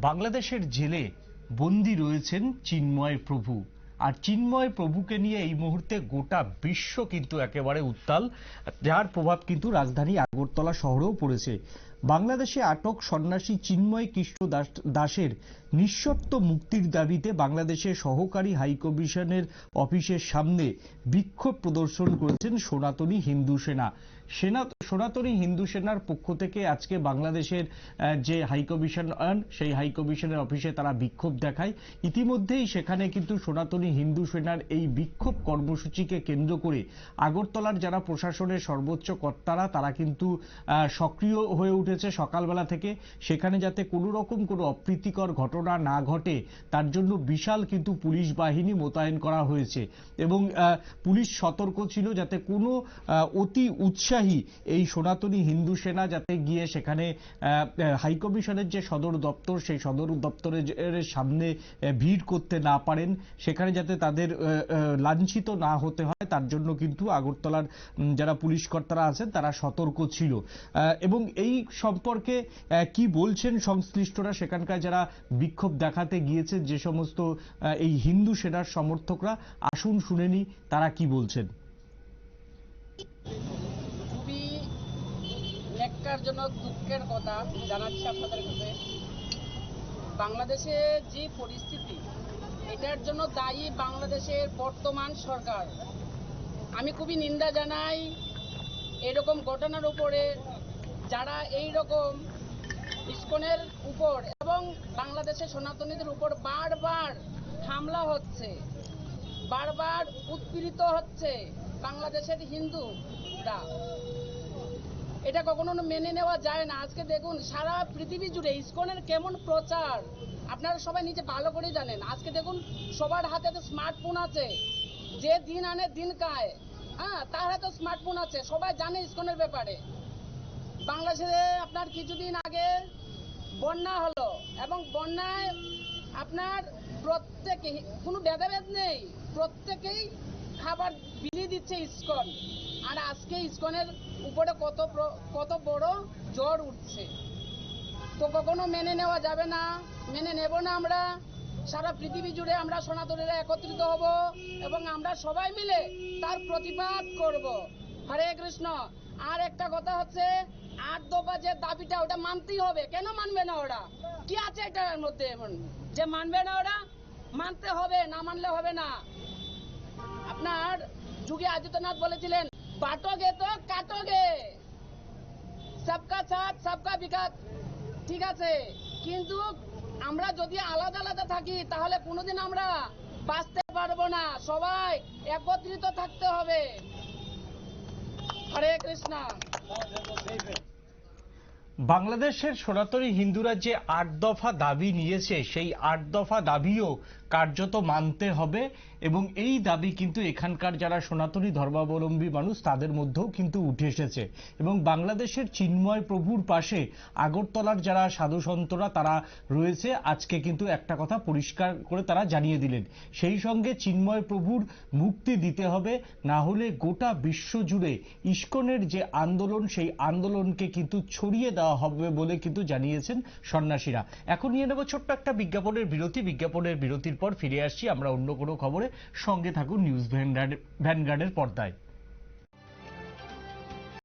বাংলাদেশের জেলে বন্দী রয়েছেন চিন্ময় প্রভু। আর চিন্ময় প্রভুকে নিয়ে এই মুহূর্তে গোটা বিশ্ব কিন্তু একেবারে উত্তাল। যার প্রভাব কিন্তু রাজধানী আগরতলা শহরেও পড়েছে। বাংলাদেশে আটক সন্ন্যাসী চিন্ময় কৃষ্ণ দাস, দাসের নিঃশর্ত মুক্তির দাবিতে বাংলাদেশের সহকারী হাইকমিশনের অফিসের সামনে বিক্ষোভ প্রদর্শন করেছেন সনাতনী হিন্দু সেনা। সেনা, সনাতনী হিন্দু সেনার পক্ষ থেকে আজকে বাংলাদেশের যে হাইকমিশন সেই হাইকমিশনের অফিসে তারা বিক্ষোভ দেখায়। ইতিমধ্যেই সেখানে কিন্তু সনাতনী হিন্দু সেনার এই বিক্ষোভ কর্মসূচিকে কেন্দ্র করে আগরতলার যারা প্রশাসনের সর্বোচ্চ কর্তারা, তারা কিন্তু সক্রিয় হয়ে উঠেছে সকালবেলা থেকে। সেখানে যাতে কোনো রকম কোনো অপ্রীতিকর ঘটনা না ঘটে, তার জন্য বিশাল কিন্তু পুলিশ বাহিনী মোতায়েন করা হয়েছে। এবং পুলিশ সতর্ক ছিল যাতে কোনো অতি উৎসাহী এই সনাতনী হিন্দু সেনা যাতে গিয়ে সেখানে হাইকমিশনের যে সদর দপ্তর, সেই সদর দপ্তরের সামনে ভিড় করতে না পারেন। সেখানে যাতে তাদের লাঞ্ছিত না হতে হয়। তার জন্য কিন্তু আগরতলার যারা পুলিশ কর্তারা আছেন, তারা সতর্ক ছিল। এবং এই সম্পর্কে কি বলছেন সংশ্লিষ্টরা, সেখানকার যারা বিক্ষোভ দেখাতে গিয়েছে যে সমস্ত এই হিন্দু সেনার সমর্থকরা, আসুন শুনেনি তারা কি বলছেন? দুঃখের কথা জানাচ্ছি আপনাদের কাছে। বাংলাদেশে যে পরিস্থিতি, এটার জন্য দায়ী বাংলাদেশের বর্তমান সরকার। আমি খুবই নিন্দা জানাই এরকম ঘটনার উপরে যারা এই রকম ইস্কনের উপর এবং বাংলাদেশের সনাতনীদের উপর বারবার হামলা হচ্ছে, বারবার উৎপীড়িত হচ্ছে বাংলাদেশের হিন্দুরা। এটা কখনো মেনে নেওয়া যায় না। আজকে দেখুন, সারা পৃথিবী জুড়ে ইস্কনের কেমন প্রচার। আপনারা সবাই নিজে ভালো করে জানেন। আজকে দেখুন, সবার হাতে তো স্মার্টফোন আছে। যে দিন আনে দিন কায় হ্যাঁ তার হাতে স্মার্টফোন আছে, সবাই জানে ইস্কনের ব্যাপারে। বাংলাদেশে আপনার কিছুদিন আগে বন্যা হলো এবং বন্যায় আপনার প্রত্যেকে কোনো ভেদাভেদ নেই, প্রত্যেকেই খাবার বিলিয়ে দিচ্ছে ইস্কন। আর আজকে ইস্কনের উপরে কত কত বড় জ্বর উঠছে। তো কখনো মেনে নেওয়া যাবে না, মেনে নেব না আমরা। সারা পৃথিবী জুড়ে আমরা সনাতনীরা একত্রিত হব এবং আমরা সবাই মিলে তার প্রতিবাদ করব। হরে কৃষ্ণ। আর একটা কথা হচ্ছে, আট দফা যে দাবিটা, ওটা মানতেই হবে। কেন মানবে না ওরা? কি আছে এটার মধ্যে এমন যে মানবে না ওরা, মানতে হবে, না মানলে হবে না। আপনার যুগে আদিত্যনাথ বলেছিলেন, বাটোগে তো কাটোগে। সবকা সাথ, সবকা বিকাশ। ঠিক আছে। কিন্তু আমরা যদি আলাদা আলাদা থাকি, তাহলে কোনোদিন আমরা বাঁচতে পারব না। সবাই একত্রিত থাকতে হবে। হরে কৃষ্ণ। বাংলাদেশের সনাতনী হিন্দুরা যে আট দফা দাবি নিয়েছে। সেই আট দফা দাবিও কার্যত মানতে হবে এবং এই দাবি কিন্তু এখানকার যারা সনাতনী ধর্মাবলম্বী মানুষ, তাদের মধ্যেও কিন্তু উঠে এসেছে। এবং বাংলাদেশের চিন্ময় প্রভুর পাশে আগরতলার যারা সাধু সন্তরা তারা রয়েছে, আজকে কিন্তু একটা কথা পরিষ্কার করে তারা জানিয়ে দিলেন। সেই সঙ্গে চিন্ময় প্রভুর মুক্তি দিতে হবে, না হলে গোটা বিশ্ব জুড়ে ইস্কনের যে আন্দোলন, সেই আন্দোলনকে কিন্তু ছড়িয়ে দেওয়া হবে বলে কিন্তু জানিয়েছেন সন্ন্যাসীরা। এখন নিয়ে নেব ছোট্ট একটা বিজ্ঞাপনের বিরতি। বিজ্ঞাপনের বিরতির পর ফিরে আসছি আমরা অন্য কোনো খবরে। সঙ্গে থাকুন নিউজ ভ্যানগার্ডের পর্দায়।